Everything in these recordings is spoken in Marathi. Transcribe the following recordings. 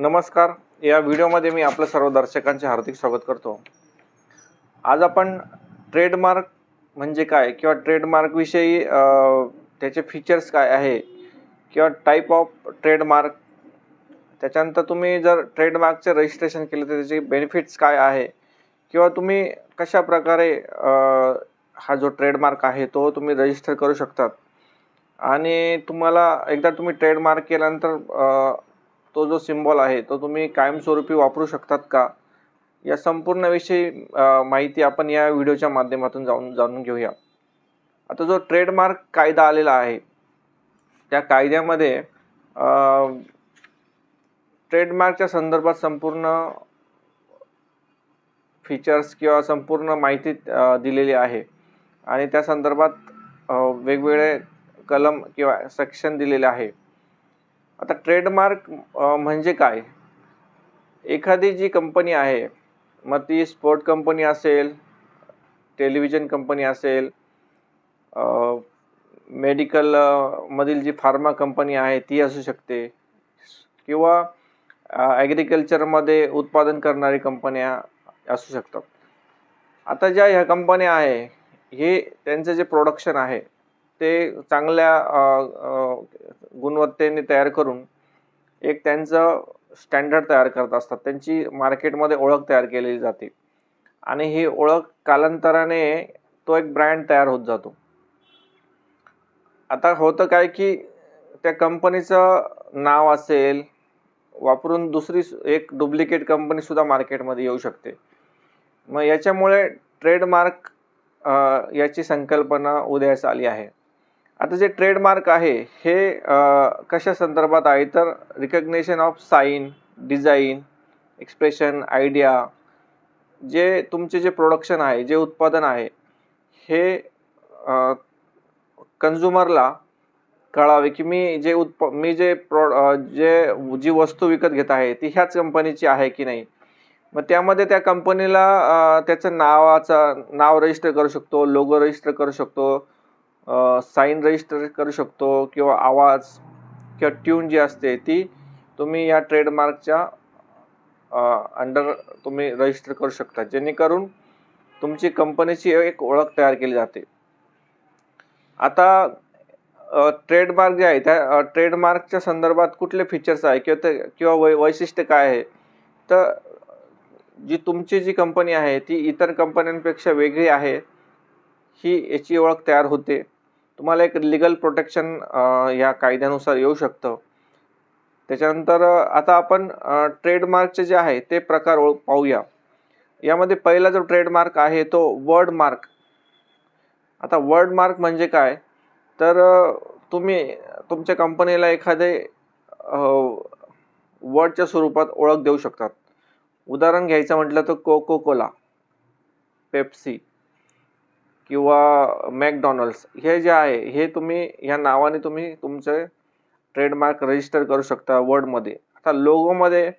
नमस्कार. या व्हिडिओमध्ये मी आपलं सर्व दर्शकांचे हार्दिक स्वागत करतो. आज आपण ट्रेडमार्क म्हणजे काय किंवा ट्रेडमार्कविषयी त्याचे फीचर्स काय आहे किंवा टाईप ऑफ ट्रेडमार्क त्याच्यानंतर तुम्ही जर ट्रेडमार्कचे रजिस्ट्रेशन केलं तर त्याचे बेनिफिट्स काय आहे किंवा तुम्ही कशा प्रकारे हा जो ट्रेडमार्क आहे तो तुम्ही रजिस्टर करू शकतात. आणि तुम्हाला एकदा तुम्ही ट्रेडमार्क केल्यानंतर तो जो सिम्बॉल आहे तो तुम्ही कायमस्वरूपी वापरू शकतात का? या संपूर्ण विषयी माहिती आपण या व्हिडिओच्या माध्यमातून जाऊन जाणून घेऊया. आता जो ट्रेडमार्क कायदा आलेला आहे त्या कायद्यामध्ये ट्रेडमार्कच्या संदर्भात संपूर्ण फीचर्स किंवा संपूर्ण माहिती दिलेली आहे. आणि त्या संदर्भात वेगवेगळे कलम किंवा सेक्शन दिलेले आहे. आता ट्रेडमार्क म्हणजे काय? एखादी जी कंपनी आहे मग ती स्पोर्ट कंपनी असेल टेलिव्हिजन कंपनी असेल मेडिकल मधील जी फार्मा कंपनी आहे ती असू शकते. किंवा ॲग्रिकल्चरमध्ये उत्पादन करणारी कंपन्या असू शकतात. आता ज्या ह्या कंपन्या आहे हे त्यांचं जे प्रोडक्शन आहे ते चांगल्या गुणवत्तेने तयार करून एक त्यांचं स्टँडर्ड तयार करत असतात. त्यांची मार्केटमध्ये ओळख तयार केलेली जाते. आणि ही ओळख कालांतराने तो एक ब्रँड तयार होत जातो. आता होतं काय की त्या कंपनीचं नाव असेल वापरून दुसरी एक डुप्लिकेट कंपनीसुद्धा मार्केटमध्ये येऊ शकते. मग याच्यामुळे ट्रेडमार्क याची संकल्पना उदयास आली आहे. आता जे ट्रेडमार्क आहे हे कशा संदर्भात आहे? तर recognition of sign design expression idea जे तुमचे जे प्रोडक्शन आहे जे उत्पादन आहे हे कन्झ्युमरला कळावे की मी जे उत्प मी जे प्रो जे जी वस्तू विकत घेत आहे ती ह्याच कंपनीची आहे की नाही? मग त्यामध्ये त्या कंपनीला त्याचं नावाचं नाव रजिस्टर करू शकतो लोगो रजिस्टर करू शकतो साईन रजिस्टर करू शकतो किंवा आवाज किंवा ट्यून जी असते ती तुम्ही या ट्रेडमार्कच्या अंडर तुम्ही रजिस्टर करू शकता. जेणेकरून तुमची कंपनीची एक ओळख तयार केली जाते. आता ट्रेडमार्क जे आहे त्या ट्रेडमार्कच्या संदर्भात कुठले फीचर्स आहे किंवा ते किंवा वै वैशिष्ट्य काय आहे? तर जी तुमची जी कंपनी आहे ती इतर कंपन्यांपेक्षा वेगळी आहे ही याची ओळख तयार होते. तुम्हाला एक लिगल प्रोटेक्शन या कायद्यानुसार येऊ शकतं. त्याच्यानंतर आता आपण ट्रेडमार्कचे जे आहे ते प्रकार ओळ पाहूया. यामध्ये पहिला जो ट्रेडमार्क आहे तो वर्ड मार्क आता वर्ड मार्क म्हणजे काय? तर तुम्ही तुमच्या कंपनीला एखादे वर्डच्या स्वरूपात ओळख देऊ शकतात. उदाहरण घ्यायचं म्हटलं तर कोको कोला पेप्सी किंवा मॅकडॉनल्ड्स हे जे आहे हे तुम्ही ह्या नावाने तुम्ही तुमचे ट्रेडमार्क रजिस्टर करू शकता वर्डमध्ये. आता लोगोमध्ये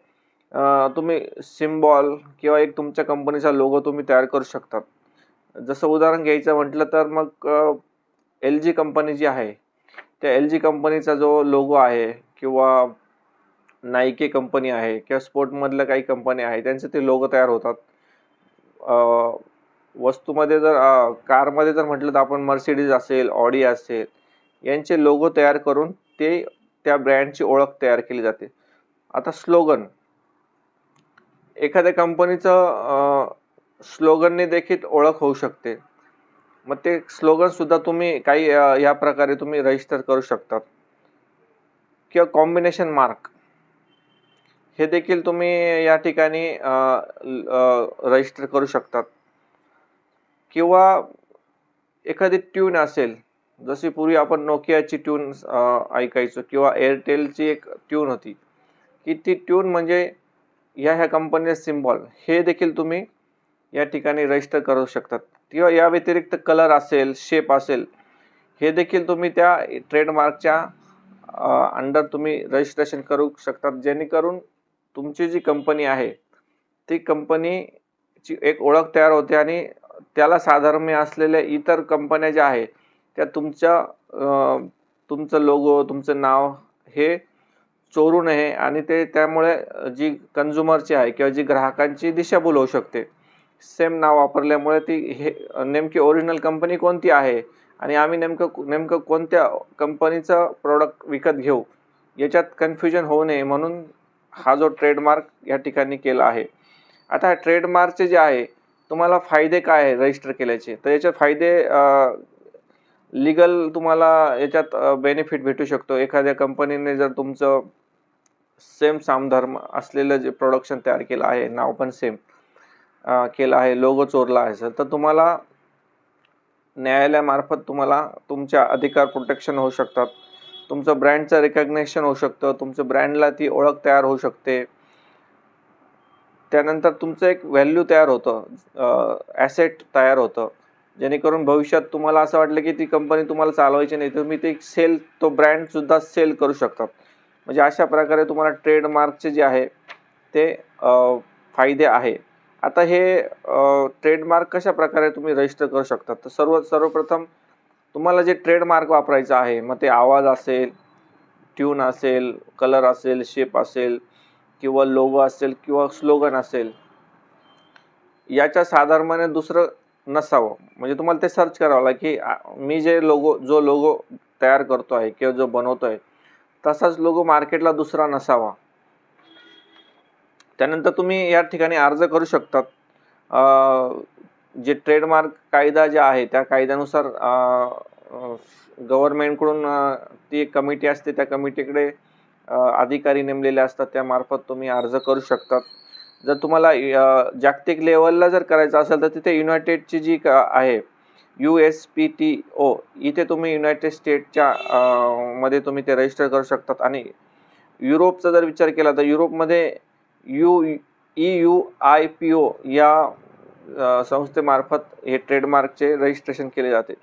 तुम्ही सिम्बॉल किंवा एक तुमच्या कंपनीचा लोगो तुम्ही तयार करू शकतात जसं उदाहरण घ्यायचं म्हटलं तर मग एल जी कंपनी जी आहे त्या एल जी कंपनीचा जो लोगो आहे किंवा नाईके कंपनी आहे किंवा स्पोर्टमधल्या काही कंपनी आहे त्यांचे ते लोगो तयार होतात. वस्तूमध्ये जर कारमध्ये जर म्हटलं तर आपण मर्सिडीज असेल ऑडी असेल यांचे लोगो तयार करून ते त्या ब्रँडची ओळख तयार केली जाते. आता स्लोगन एखाद्या कंपनीचं स्लोगनने देखील ओळख होऊ शकते. मग ते स्लोगन सुद्धा तुम्ही काही या प्रकारे तुम्ही रजिस्टर करू शकतात. किंवा कॉम्बिनेशन मार्क हे देखील तुम्ही या ठिकाणी रजिस्टर करू शकतात. किंवा एखादी ट्यून असेल जशी पूर्वी आपण नोकियाची ट्यून ऐकायचो किंवा एअरटेलची एक ट्यून होती की ती ट्यून म्हणजे ह्या ह्या कंपनीचे सिम्बॉल हे देखील तुम्ही या ठिकाणी रजिस्टर करू शकतात. किंवा या व्यतिरिक्त कलर असेल शेप असेल हे देखील तुम्ही त्या ट्रेडमार्कच्या अंडर तुम्ही रजिस्ट्रेशन करू शकतात. जेणेकरून तुमची जी कंपनी आहे ती कंपनीची एक ओळख तयार होते आणि त्याला साधर्म्य असलेल्या इतर कंपन्या ज्या आहेत त्या तुमच्या तुमचं लोगो तुमचं नाव हे चोरू नये आणि ते त्यामुळे जी कन्झ्युमरची आहे किंवा जी ग्राहकांची दिशाभूल होऊ शकते. सेम नाव वापरल्यामुळे ती हे नेमकी ओरिजिनल कंपनी कोणती आहे आणि आम्ही नेमकं नेमकं कोणत्या कंपनीचं प्रोडक्ट विकत घेऊ याच्यात कन्फ्युजन होऊ नये म्हणून हा जो ट्रेडमार्क या ठिकाणी केला आहे. आता ट्रेडमार्कचे जे आहे तुम्हाला फायदे काय आहे रजिस्टर केल्याचे? तर याचे फायदे लिगल तुम्हाला याच्यात बेनिफिट भेटू शकतो. एखाद्या कंपनीने जर तुमचं सेम सामधर्म असलेलं जे प्रोडक्शन तयार केलं आहे नाव पण सेम केलं आहे लोगो चोरला आहे सर तर तुम्हाला न्यायालयामार्फत तुम्हाला तुमच्या अधिकार प्रोटेक्शन होऊ शकतात. तुमचं ब्रँडचं रिकग्नेशन होऊ शकतं. तुमचं ब्रँडला ती ओळख तयार होऊ शकते. त्यानंतर तुमचं एक व्हॅल्यू तयार होतं ॲसेट तयार होतं. जेणेकरून भविष्यात तुम्हाला असं वाटलं की ती कंपनी तुम्हाला चालवायची नाही तुम्ही ते सेल तो ब्रँडसुद्धा सेल करू शकतात. म्हणजे अशा प्रकारे तुम्हाला ट्रेडमार्कचे जे आहे ते फायदे आहे. आता हे ट्रेडमार्क कशा प्रकारे तुम्ही रजिस्टर करू शकतात तर सर्व सर्वप्रथम तुम्हाला जे ट्रेडमार्क वापरायचं आहे मग ते आवाज असेल ट्यून असेल कलर असेल शेप असेल किंवा लोगो असेल किंवा स्लोगन असेल याच्या साधारणपणे दुसरं नसावं. म्हणजे तुम्हाला ते सर्च करावं लागेल की मी जे लोगो जो लोगो तयार करतो आहे किंवा जो बनवतो आहे तसाच लोगो मार्केटला दुसरा नसावा. त्यानंतर तुम्ही या ठिकाणी अर्ज करू शकतात. जे ट्रेडमार्क कायदा जे आहे त्या कायद्यानुसार गव्हर्मेंटकडून ती एक कमिटी असते त्या कमिटीकडे अधिकारी नेमलेले असतात त्यामार्फत तुम्ही अर्ज करू शकतात. जर तुम्हाला जागतिक लेवलला जर करायचं असेल तर तिथे युनायटेडची जी आहे U S P T O इथे तुम्ही युनायटेड स्टेटच्या मध्ये तुम्ही ते रजिस्टर करू शकतात. आणि युरोपचा जर विचार केला तर युरोपमध्ये U E U I P O या संस्थेमार्फत हे ट्रेडमार्कचे रजिस्ट्रेशन केले जाते.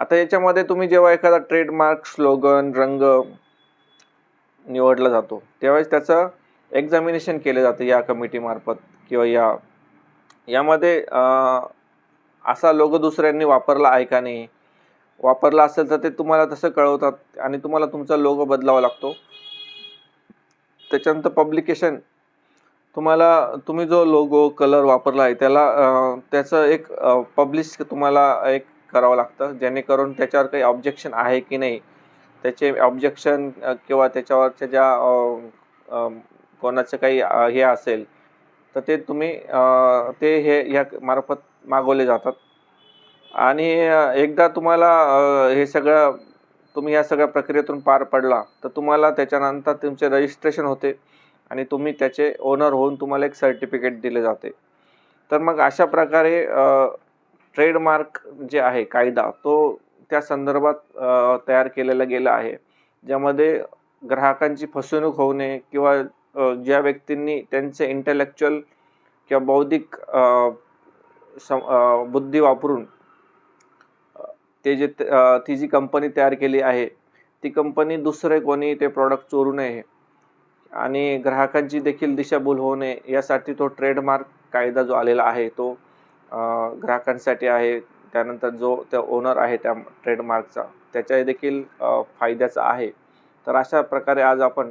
आता याच्यामध्ये तुम्ही जेव्हा एखादा ट्रेडमार्क स्लोगन रंग निवडला जातो. त्यावेळेस त्याचं एक्झामिनेशन केलं जातं या कमिटीमार्फत किंवा या यामध्ये असा लोगो दुसऱ्यांनी वापरला आहे का नाही वापरला असेल तर ते तुम्हाला तसं कळवतात आणि तुम्हाला तुमचा लोगो बदलावा लागतो. त्याच्यानंतर पब्लिकेशन तुम्हाला तुम्ही जो लोगो कलर वापरला आहे त्याला त्याचं एक पब्लिश तुम्हाला एक करावं लागतं जेणेकरून त्याच्यावर काही ऑब्जेक्शन आहे की नाही त्याचे ऑब्जेक्शन किंवा त्याच्यावरच्या ज्या कोणाचं काही हे असेल तर ते तुम्ही ते हे ह्या मार्फत मागवले जातात. आणि एकदा तुम्हाला हे सगळं तुम्ही या सगळ्या प्रक्रियेतून पार पडला तर तुम्हाला त्याच्यानंतर तुमचे रजिस्ट्रेशन होते आणि तुम्ही त्याचे ओनर होऊन तुम्हाला एक सर्टिफिकेट दिले जाते. तर मग अशा प्रकारे ट्रेडमार्क जे आहे कायदा तो त्या संदर्भात तयार केलेला गेलं आहे. ज्यामध्ये ग्राहकांची फसवणूक होऊ नये किंवा ज्या व्यक्तींनी त्यांचे इंटेलेक्च्युअल किंवा बौद्धिक बुद्धी वापरून ते जे ती जी कंपनी तयार केली आहे ती कंपनी दुसरे कोणी ते प्रॉडक्ट चोरू नये आणि ग्राहकांची देखील दिशाभूल होऊ नये यासाठी तो ट्रेडमार्क कायदा जो आलेला आहे तो ग्राहकांसाठी आहे. त्यानंतर जो त्या ओनर आहे त्या ट्रेडमार्कचा त्याच्या देखील फायद्याचा आहे. तर अशा प्रकारे आज आपण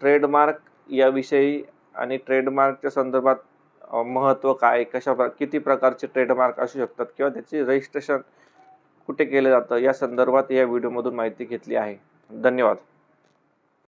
ट्रेडमार्क याविषयी आणि ट्रेडमार्कच्या संदर्भात महत्त्व काय कशा प्र किती प्रकारचे ट्रेडमार्क असू शकतात किंवा त्याचे रजिस्ट्रेशन कुठे केलं जातं या संदर्भात या व्हिडिओमधून माहिती घेतली आहे. धन्यवाद.